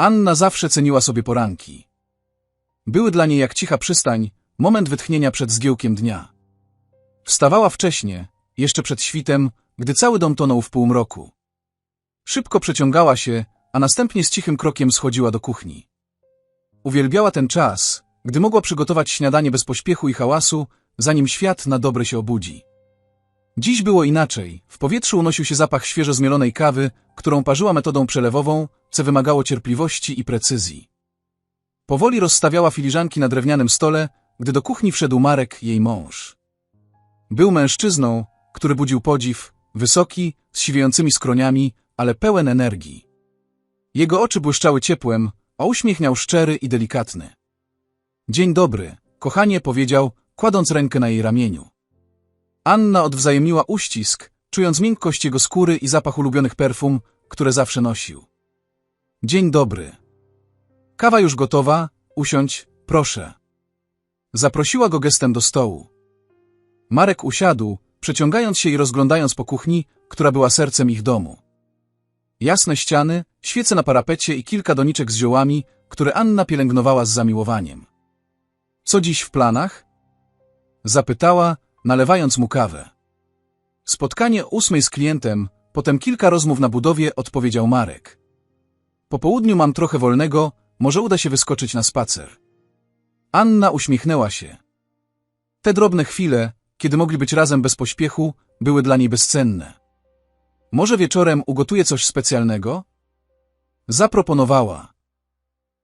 Anna zawsze ceniła sobie poranki. Były dla niej jak cicha przystań, moment wytchnienia przed zgiełkiem dnia. Wstawała wcześnie, jeszcze przed świtem, gdy cały dom tonął w półmroku. Szybko przeciągała się, a następnie z cichym krokiem schodziła do kuchni. Uwielbiała ten czas, gdy mogła przygotować śniadanie bez pośpiechu i hałasu, zanim świat na dobre się obudzi. Dziś było inaczej. W powietrzu unosił się zapach świeżo zmielonej kawy, którą parzyła metodą przelewową, co wymagało cierpliwości i precyzji. Powoli rozstawiała filiżanki na drewnianym stole, gdy do kuchni wszedł Marek, jej mąż. Był mężczyzną, który budził podziw, wysoki, z siwiejącymi skroniami, ale pełen energii. Jego oczy błyszczały ciepłem, a uśmiech miał szczery i delikatny. Dzień dobry, kochanie, powiedział, kładąc rękę na jej ramieniu. Anna odwzajemniła uścisk, czując miękkość jego skóry i zapach ulubionych perfum, które zawsze nosił. Dzień dobry. Kawa już gotowa, usiądź, proszę. Zaprosiła go gestem do stołu. Marek usiadł, przeciągając się i rozglądając po kuchni, która była sercem ich domu. Jasne ściany, świece na parapecie i kilka doniczek z ziołami, które Anna pielęgnowała z zamiłowaniem. Co dziś w planach? Zapytała, nalewając mu kawę. Spotkanie ósmej z klientem, potem kilka rozmów na budowie, odpowiedział Marek. Po południu mam trochę wolnego, może uda się wyskoczyć na spacer. Anna uśmiechnęła się. Te drobne chwile, kiedy mogli być razem bez pośpiechu, były dla niej bezcenne. Może wieczorem ugotuje coś specjalnego? Zaproponowała.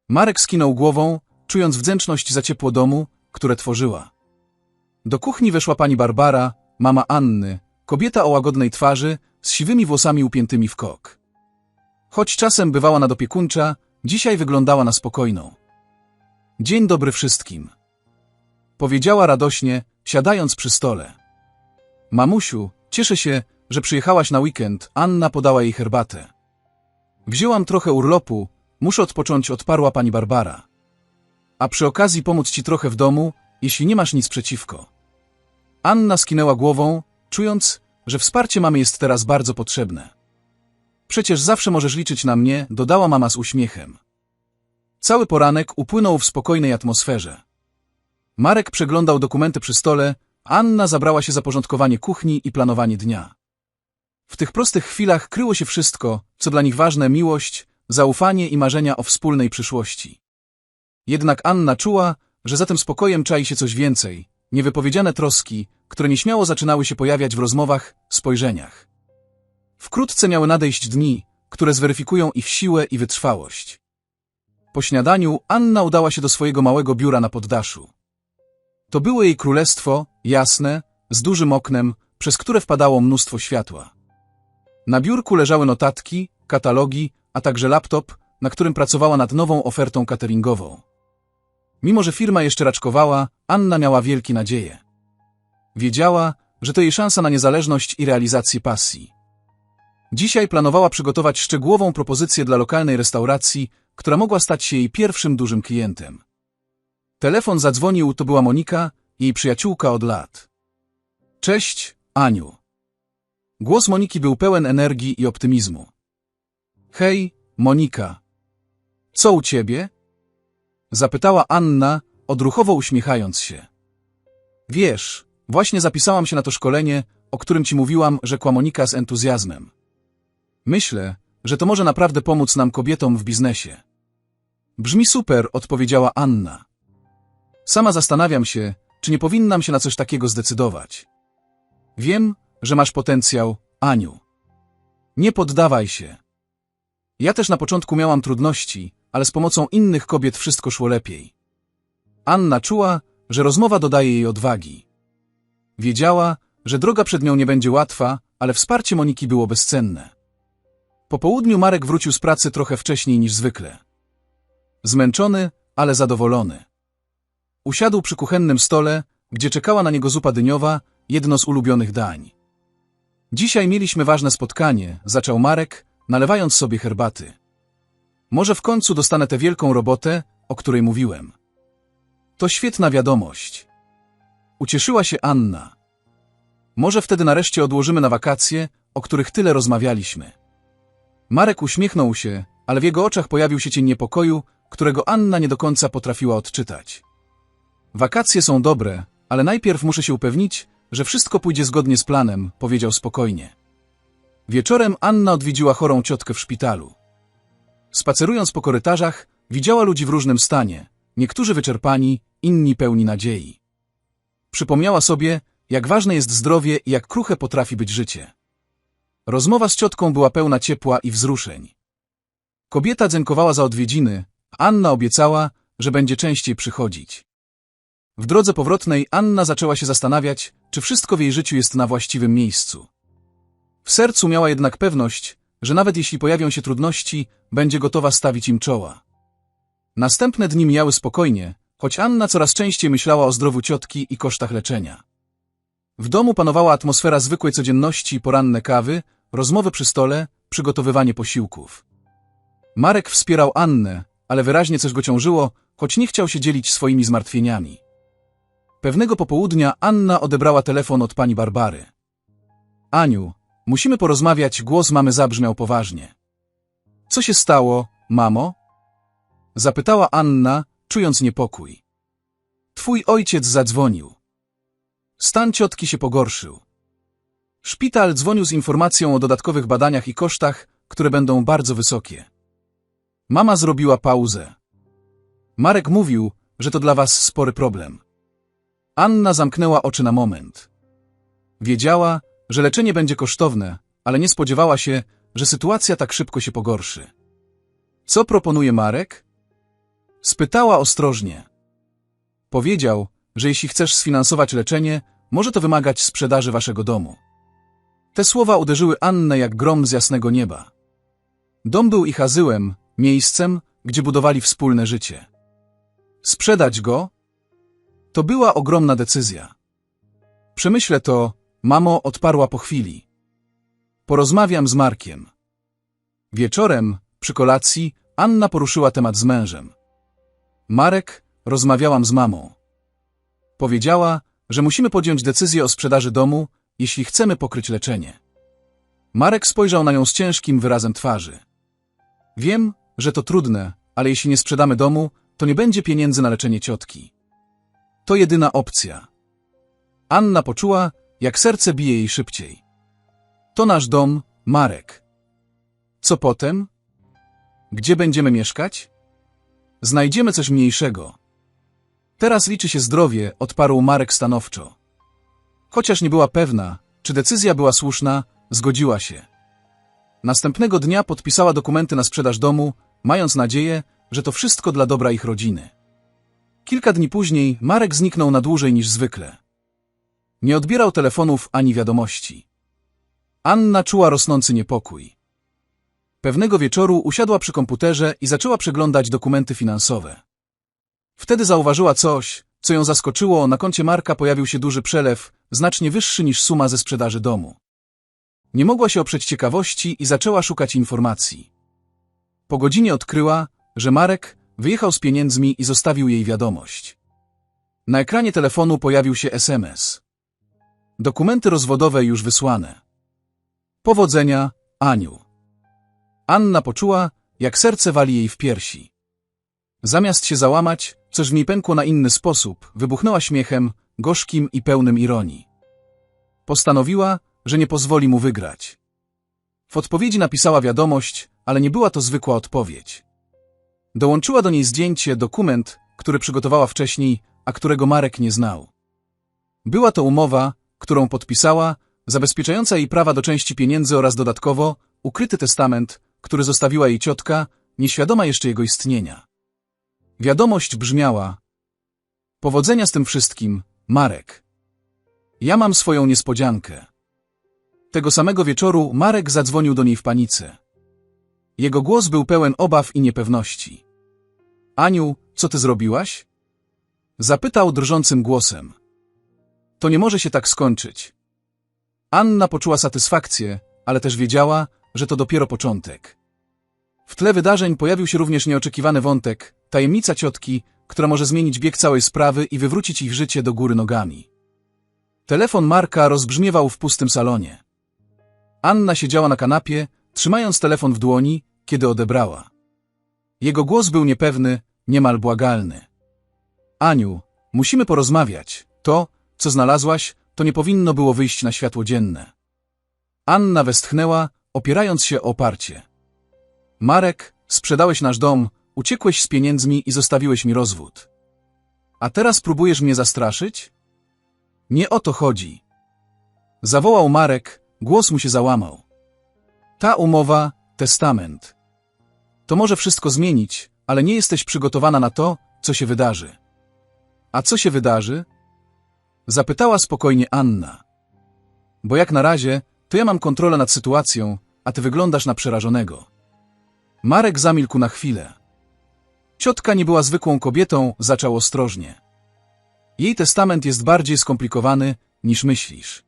Marek skinął głową, czując wdzięczność za ciepło domu, które tworzyła. Do kuchni weszła pani Barbara, mama Anny, kobieta o łagodnej twarzy, z siwymi włosami upiętymi w kok. Choć czasem bywała nadopiekuńcza, dzisiaj wyglądała na spokojną. Dzień dobry wszystkim. Powiedziała radośnie, siadając przy stole. Mamusiu, cieszę się, że przyjechałaś na weekend, Anna podała jej herbatę. Wzięłam trochę urlopu, muszę odpocząć, odparła pani Barbara. A przy okazji pomóc ci trochę w domu, jeśli nie masz nic przeciwko. Anna skinęła głową, czując, że wsparcie mamy jest teraz bardzo potrzebne. Przecież zawsze możesz liczyć na mnie, dodała mama z uśmiechem. Cały poranek upłynął w spokojnej atmosferze. Marek przeglądał dokumenty przy stole, Anna zabrała się za porządkowanie kuchni i planowanie dnia. W tych prostych chwilach kryło się wszystko, co dla nich ważne miłość, zaufanie i marzenia o wspólnej przyszłości. Jednak Anna czuła, że za tym spokojem czai się coś więcej, niewypowiedziane troski, które nieśmiało zaczynały się pojawiać w rozmowach, spojrzeniach. Wkrótce miały nadejść dni, które zweryfikują ich siłę i wytrwałość. Po śniadaniu Anna udała się do swojego małego biura na poddaszu. To było jej królestwo, jasne, z dużym oknem, przez które wpadało mnóstwo światła. Na biurku leżały notatki, katalogi, a także laptop, na którym pracowała nad nową ofertą cateringową. Mimo, że firma jeszcze raczkowała, Anna miała wielkie nadzieje. Wiedziała, że to jej szansa na niezależność i realizację pasji. Dzisiaj planowała przygotować szczegółową propozycję dla lokalnej restauracji, która mogła stać się jej pierwszym dużym klientem. Telefon zadzwonił, to była Monika, jej przyjaciółka od lat. Cześć, Aniu. Głos Moniki był pełen energii i optymizmu. Hej, Monika. Co u ciebie? Zapytała Anna, odruchowo uśmiechając się. Wiesz, właśnie zapisałam się na to szkolenie, o którym ci mówiłam, rzekła Monika z entuzjazmem. Myślę, że to może naprawdę pomóc nam kobietom w biznesie. Brzmi super, odpowiedziała Anna. Sama zastanawiam się, czy nie powinnam się na coś takiego zdecydować. Wiem, że masz potencjał, Aniu. Nie poddawaj się. Ja też na początku miałam trudności, ale z pomocą innych kobiet wszystko szło lepiej. Anna czuła, że rozmowa dodaje jej odwagi. Wiedziała, że droga przed nią nie będzie łatwa, ale wsparcie Moniki było bezcenne. Po południu Marek wrócił z pracy trochę wcześniej niż zwykle. Zmęczony, ale zadowolony. Usiadł przy kuchennym stole, gdzie czekała na niego zupa dyniowa, jedno z ulubionych dań. Dzisiaj mieliśmy ważne spotkanie, zaczął Marek, nalewając sobie herbaty. Może w końcu dostanę tę wielką robotę, o której mówiłem. To świetna wiadomość. Ucieszyła się Anna. Może wtedy nareszcie odłożymy na wakacje, o których tyle rozmawialiśmy. Marek uśmiechnął się, ale w jego oczach pojawił się cień niepokoju, którego Anna nie do końca potrafiła odczytać. Wakacje są dobre, ale najpierw muszę się upewnić, że wszystko pójdzie zgodnie z planem, powiedział spokojnie. Wieczorem Anna odwiedziła chorą ciotkę w szpitalu. Spacerując po korytarzach, widziała ludzi w różnym stanie, niektórzy wyczerpani, inni pełni nadziei. Przypomniała sobie, jak ważne jest zdrowie i jak kruche potrafi być życie. Rozmowa z ciotką była pełna ciepła i wzruszeń. Kobieta dziękowała za odwiedziny, a Anna obiecała, że będzie częściej przychodzić. W drodze powrotnej Anna zaczęła się zastanawiać, czy wszystko w jej życiu jest na właściwym miejscu. W sercu miała jednak pewność, że nawet jeśli pojawią się trudności, będzie gotowa stawić im czoła. Następne dni mijały spokojnie, choć Anna coraz częściej myślała o zdrowiu ciotki i kosztach leczenia. W domu panowała atmosfera zwykłej codzienności, poranne kawy, rozmowy przy stole, przygotowywanie posiłków. Marek wspierał Annę, ale wyraźnie coś go ciążyło, choć nie chciał się dzielić swoimi zmartwieniami. Pewnego popołudnia Anna odebrała telefon od pani Barbary. Aniu, musimy porozmawiać, głos mamy zabrzmiał poważnie. Co się stało, mamo? Zapytała Anna, czując niepokój. Twój ojciec zadzwonił. Stan ciotki się pogorszył. Szpital dzwonił z informacją o dodatkowych badaniach i kosztach, które będą bardzo wysokie. Mama zrobiła pauzę. Marek mówił, że to dla was spory problem. Anna zamknęła oczy na moment. Wiedziała, że leczenie będzie kosztowne, ale nie spodziewała się, że sytuacja tak szybko się pogorszy. Co proponuje Marek? Spytała ostrożnie. Powiedział, że jeśli chcesz sfinansować leczenie, może to wymagać sprzedaży waszego domu. Te słowa uderzyły Annę jak grom z jasnego nieba. Dom był ich azyłem, miejscem, gdzie budowali wspólne życie. Sprzedać go? To była ogromna decyzja. Przemyślę to, mamo odparła po chwili. Porozmawiam z Markiem. Wieczorem, przy kolacji, Anna poruszyła temat z mężem. Marek, rozmawiałam z mamą. Powiedziała, że musimy podjąć decyzję o sprzedaży domu, jeśli chcemy pokryć leczenie. Marek spojrzał na nią z ciężkim wyrazem twarzy. Wiem, że to trudne, ale jeśli nie sprzedamy domu, to nie będzie pieniędzy na leczenie ciotki. To jedyna opcja. Anna poczuła, jak serce bije jej szybciej. To nasz dom, Marek. Co potem? Gdzie będziemy mieszkać? Znajdziemy coś mniejszego. Teraz liczy się zdrowie, odparł Marek stanowczo. Chociaż nie była pewna, czy decyzja była słuszna, zgodziła się. Następnego dnia podpisała dokumenty na sprzedaż domu, mając nadzieję, że to wszystko dla dobra ich rodziny. Kilka dni później Marek zniknął na dłużej niż zwykle. Nie odbierał telefonów ani wiadomości. Anna czuła rosnący niepokój. Pewnego wieczoru usiadła przy komputerze i zaczęła przeglądać dokumenty finansowe. Wtedy zauważyła coś, co ją zaskoczyło, na koncie Marka pojawił się duży przelew, znacznie wyższy niż suma ze sprzedaży domu. Nie mogła się oprzeć ciekawości i zaczęła szukać informacji. Po godzinie odkryła, że Marek wyjechał z pieniędzmi i zostawił jej wiadomość. Na ekranie telefonu pojawił się SMS. Dokumenty rozwodowe już wysłane. Powodzenia, Aniu. Anna poczuła, jak serce wali jej w piersi. Zamiast się załamać, coś w niej pękło na inny sposób, wybuchnęła śmiechem, gorzkim i pełnym ironii. Postanowiła, że nie pozwoli mu wygrać. W odpowiedzi napisała wiadomość, ale nie była to zwykła odpowiedź. Dołączyła do niej zdjęcie, dokument, który przygotowała wcześniej, a którego Marek nie znał. Była to umowa, którą podpisała, zabezpieczająca jej prawa do części pieniędzy oraz dodatkowo ukryty testament, który zostawiła jej ciotka, nieświadoma jeszcze jego istnienia. Wiadomość brzmiała Powodzenia z tym wszystkim, Marek. Ja mam swoją niespodziankę. Tego samego wieczoru Marek zadzwonił do niej w panice. Jego głos był pełen obaw i niepewności. Aniu, co ty zrobiłaś? Zapytał drżącym głosem. To nie może się tak skończyć. Anna poczuła satysfakcję, ale też wiedziała, że to dopiero początek. W tle wydarzeń pojawił się również nieoczekiwany wątek, tajemnica ciotki, która może zmienić bieg całej sprawy i wywrócić ich życie do góry nogami. Telefon Marka rozbrzmiewał w pustym salonie. Anna siedziała na kanapie, trzymając telefon w dłoni, kiedy odebrała. Jego głos był niepewny, niemal błagalny. Aniu, musimy porozmawiać. To, co znalazłaś, to nie powinno było wyjść na światło dzienne. Anna westchnęła, opierając się o oparcie. Marek, sprzedałeś nasz dom, uciekłeś z pieniędzmi i zostawiłeś mi rozwód. A teraz próbujesz mnie zastraszyć? Nie o to chodzi. Zawołał Marek, głos mu się załamał. Ta umowa, testament. To może wszystko zmienić, ale nie jesteś przygotowana na to, co się wydarzy. A co się wydarzy? Zapytała spokojnie Anna. Bo jak na razie, to ja mam kontrolę nad sytuacją, a ty wyglądasz na przerażonego. Marek zamilkł na chwilę. Ciotka nie była zwykłą kobietą, zaczął ostrożnie. Jej testament jest bardziej skomplikowany, niż myślisz.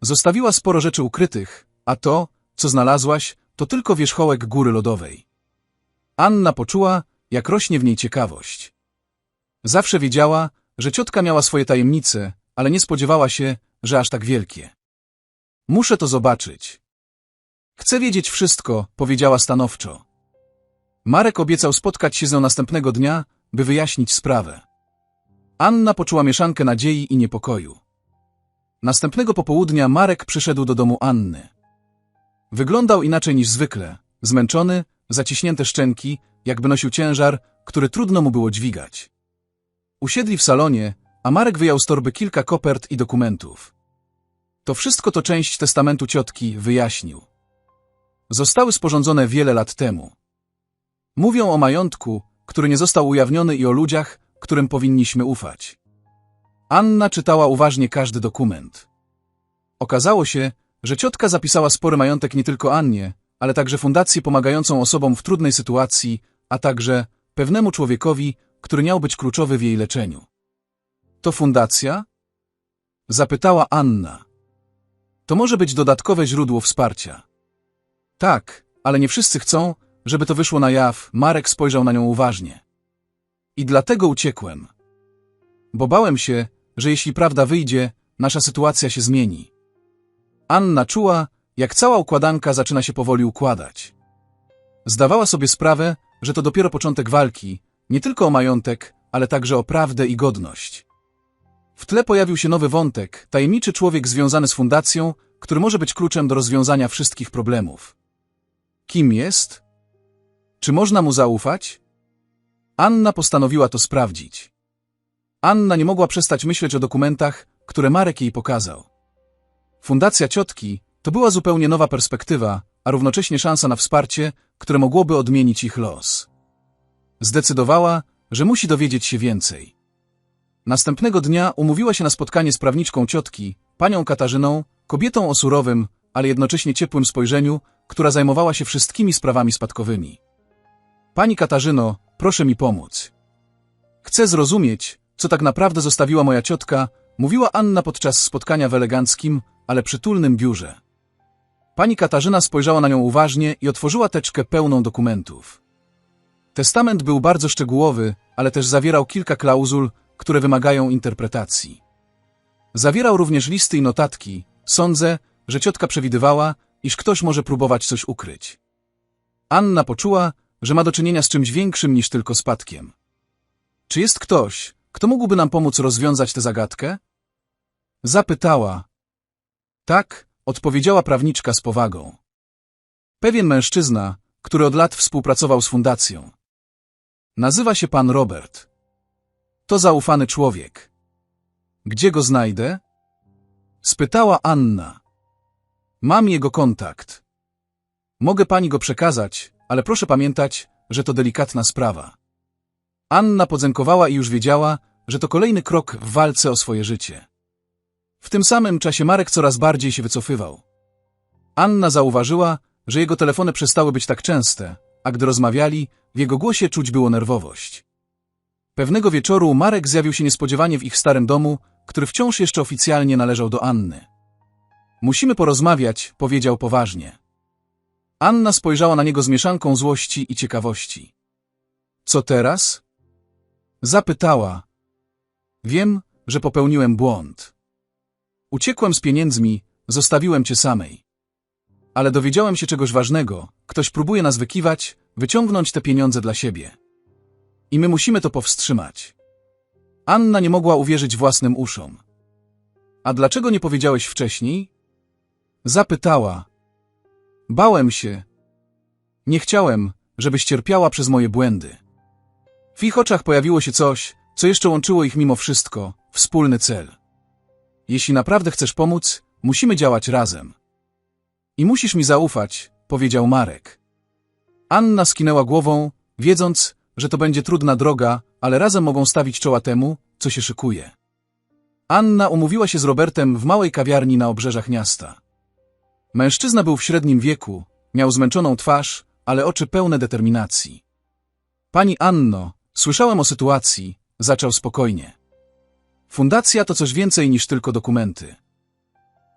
Zostawiła sporo rzeczy ukrytych, a to, co znalazłaś, to tylko wierzchołek góry lodowej. Anna poczuła, jak rośnie w niej ciekawość. Zawsze wiedziała, że ciotka miała swoje tajemnice, ale nie spodziewała się, że aż tak wielkie. Muszę to zobaczyć. Chcę wiedzieć wszystko, powiedziała stanowczo. Marek obiecał spotkać się z nią następnego dnia, by wyjaśnić sprawę. Anna poczuła mieszankę nadziei i niepokoju. Następnego popołudnia Marek przyszedł do domu Anny. Wyglądał inaczej niż zwykle, zmęczony, zaciśnięte szczęki, jakby nosił ciężar, który trudno mu było dźwigać. Usiedli w salonie, a Marek wyjął z torby kilka kopert i dokumentów. To wszystko to część testamentu ciotki, wyjaśnił. Zostały sporządzone wiele lat temu. Mówią o majątku, który nie został ujawniony i o ludziach, którym powinniśmy ufać. Anna czytała uważnie każdy dokument. Okazało się, że ciotka zapisała spory majątek nie tylko Annie, ale także fundację pomagającą osobom w trudnej sytuacji, a także pewnemu człowiekowi, który miał być kluczowy w jej leczeniu. To fundacja? Zapytała Anna. To może być dodatkowe źródło wsparcia. Tak, ale nie wszyscy chcą, żeby to wyszło na jaw. Marek spojrzał na nią uważnie. I dlatego uciekłem. Bo bałem się, że jeśli prawda wyjdzie, nasza sytuacja się zmieni. Anna czuła, jak cała układanka zaczyna się powoli układać. Zdawała sobie sprawę, że to dopiero początek walki, nie tylko o majątek, ale także o prawdę i godność. W tle pojawił się nowy wątek, tajemniczy człowiek związany z fundacją, który może być kluczem do rozwiązania wszystkich problemów. Kim jest? Czy można mu zaufać? Anna postanowiła to sprawdzić. Anna nie mogła przestać myśleć o dokumentach, które Marek jej pokazał. Fundacja ciotki to była zupełnie nowa perspektywa, a równocześnie szansa na wsparcie, które mogłoby odmienić ich los. Zdecydowała, że musi dowiedzieć się więcej. Następnego dnia umówiła się na spotkanie z prawniczką ciotki, panią Katarzyną, kobietą o surowym, ale jednocześnie ciepłym spojrzeniu, która zajmowała się wszystkimi sprawami spadkowymi. Pani Katarzyno, proszę mi pomóc. Chcę zrozumieć, co tak naprawdę zostawiła moja ciotka, mówiła Anna podczas spotkania w eleganckim, ale przytulnym biurze. Pani Katarzyna spojrzała na nią uważnie i otworzyła teczkę pełną dokumentów. Testament był bardzo szczegółowy, ale też zawierał kilka klauzul, które wymagają interpretacji. Zawierał również listy i notatki. Sądzę, że ciotka przewidywała, iż ktoś może próbować coś ukryć. Anna poczuła, że ma do czynienia z czymś większym niż tylko spadkiem. Czy jest ktoś, kto mógłby nam pomóc rozwiązać tę zagadkę? Zapytała. Tak, odpowiedziała prawniczka z powagą. Pewien mężczyzna, który od lat współpracował z fundacją. Nazywa się pan Robert. To zaufany człowiek. Gdzie go znajdę? Spytała Anna. Mam jego kontakt. Mogę pani go przekazać, ale proszę pamiętać, że to delikatna sprawa. Anna podzękowała i już wiedziała, że to kolejny krok w walce o swoje życie. W tym samym czasie Marek coraz bardziej się wycofywał. Anna zauważyła, że jego telefony przestały być tak częste, a gdy rozmawiali, w jego głosie czuć było nerwowość. Pewnego wieczoru Marek zjawił się niespodziewanie w ich starym domu, który wciąż jeszcze oficjalnie należał do Anny. Musimy porozmawiać, powiedział poważnie. Anna spojrzała na niego z mieszanką złości i ciekawości. Co teraz? Zapytała. Wiem, że popełniłem błąd. Uciekłem z pieniędzmi, zostawiłem cię samej. Ale dowiedziałem się czegoś ważnego. Ktoś próbuje nas wykiwać, wyciągnąć te pieniądze dla siebie. I my musimy to powstrzymać. Anna nie mogła uwierzyć własnym uszom. A dlaczego nie powiedziałeś wcześniej? Zapytała. Bałem się. Nie chciałem, żebyś cierpiała przez moje błędy. W ich oczach pojawiło się coś, co jeszcze łączyło ich mimo wszystko, wspólny cel. Jeśli naprawdę chcesz pomóc, musimy działać razem. I musisz mi zaufać, powiedział Marek. Anna skinęła głową, wiedząc, że to będzie trudna droga, ale razem mogą stawić czoła temu, co się szykuje. Anna umówiła się z Robertem w małej kawiarni na obrzeżach miasta. Mężczyzna był w średnim wieku, miał zmęczoną twarz, ale oczy pełne determinacji. Pani Anno, słyszałem o sytuacji, zaczął spokojnie. Fundacja to coś więcej niż tylko dokumenty.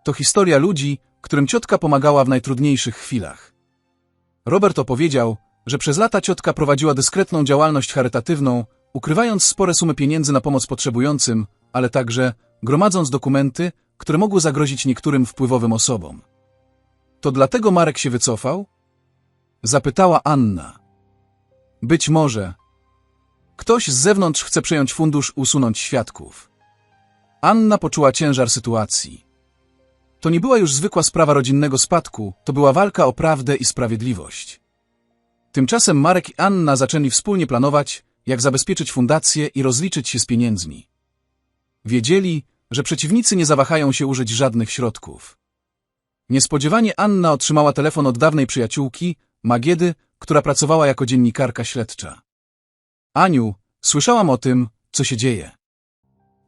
To historia ludzi, którym ciotka pomagała w najtrudniejszych chwilach. Robert opowiedział, że przez lata ciotka prowadziła dyskretną działalność charytatywną, ukrywając spore sumy pieniędzy na pomoc potrzebującym, ale także gromadząc dokumenty, które mogły zagrozić niektórym wpływowym osobom. To dlatego Marek się wycofał? Zapytała Anna. Być może. Ktoś z zewnątrz chce przejąć fundusz, usunąć świadków. Anna poczuła ciężar sytuacji. To nie była już zwykła sprawa rodzinnego spadku, to była walka o prawdę i sprawiedliwość. Tymczasem Marek i Anna zaczęli wspólnie planować, jak zabezpieczyć fundację i rozliczyć się z pieniędzmi. Wiedzieli, że przeciwnicy nie zawahają się użyć żadnych środków. Niespodziewanie Anna otrzymała telefon od dawnej przyjaciółki, Magiedy, która pracowała jako dziennikarka śledcza. Aniu, słyszałam o tym, co się dzieje.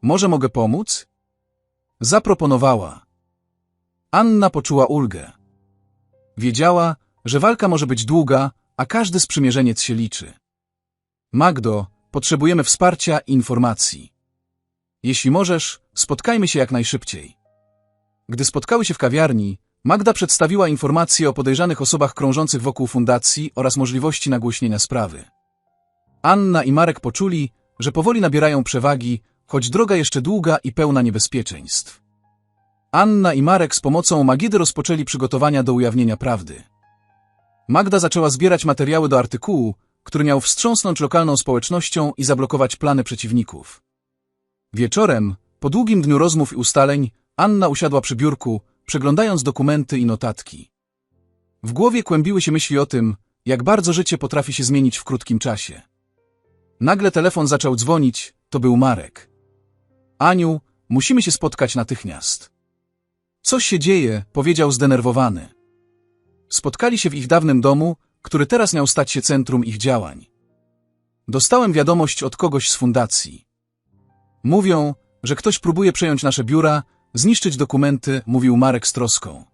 Może mogę pomóc? Zaproponowała. Anna poczuła ulgę. Wiedziała, że walka może być długa, a każdy sprzymierzeniec się liczy. Magdo, potrzebujemy wsparcia i informacji. Jeśli możesz, spotkajmy się jak najszybciej. Gdy spotkały się w kawiarni, Magda przedstawiła informacje o podejrzanych osobach krążących wokół fundacji oraz możliwości nagłośnienia sprawy. Anna i Marek poczuli, że powoli nabierają przewagi, choć droga jeszcze długa i pełna niebezpieczeństw. Anna i Marek z pomocą Magidy rozpoczęli przygotowania do ujawnienia prawdy. Magda zaczęła zbierać materiały do artykułu, który miał wstrząsnąć lokalną społecznością i zablokować plany przeciwników. Wieczorem, po długim dniu rozmów i ustaleń, Anna usiadła przy biurku, przeglądając dokumenty i notatki. W głowie kłębiły się myśli o tym, jak bardzo życie potrafi się zmienić w krótkim czasie. Nagle telefon zaczął dzwonić, to był Marek. Aniu, musimy się spotkać natychmiast. Coś się dzieje, powiedział zdenerwowany. Spotkali się w ich dawnym domu, który teraz miał stać się centrum ich działań. Dostałem wiadomość od kogoś z fundacji. Mówią, że ktoś próbuje przejąć nasze biura, zniszczyć dokumenty, mówił Marek z troską.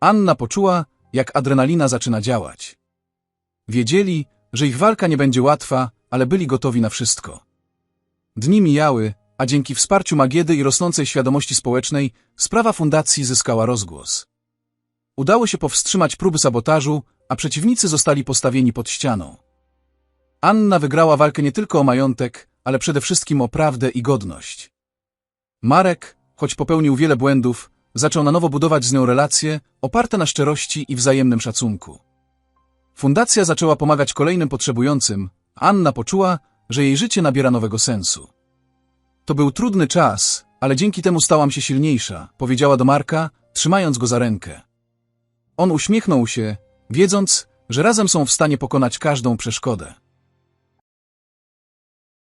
Anna poczuła, jak adrenalina zaczyna działać. Wiedzieli, że ich walka nie będzie łatwa, ale byli gotowi na wszystko. Dni mijały, a dzięki wsparciu Magiedy i rosnącej świadomości społecznej sprawa fundacji zyskała rozgłos. Udało się powstrzymać próby sabotażu, a przeciwnicy zostali postawieni pod ścianą. Anna wygrała walkę nie tylko o majątek, ale przede wszystkim o prawdę i godność. Marek, choć popełnił wiele błędów, zaczął na nowo budować z nią relacje oparte na szczerości i wzajemnym szacunku. Fundacja zaczęła pomagać kolejnym potrzebującym, Anna poczuła, że jej życie nabiera nowego sensu. To był trudny czas, ale dzięki temu stałam się silniejsza, powiedziała do Marka, trzymając go za rękę. On uśmiechnął się, wiedząc, że razem są w stanie pokonać każdą przeszkodę.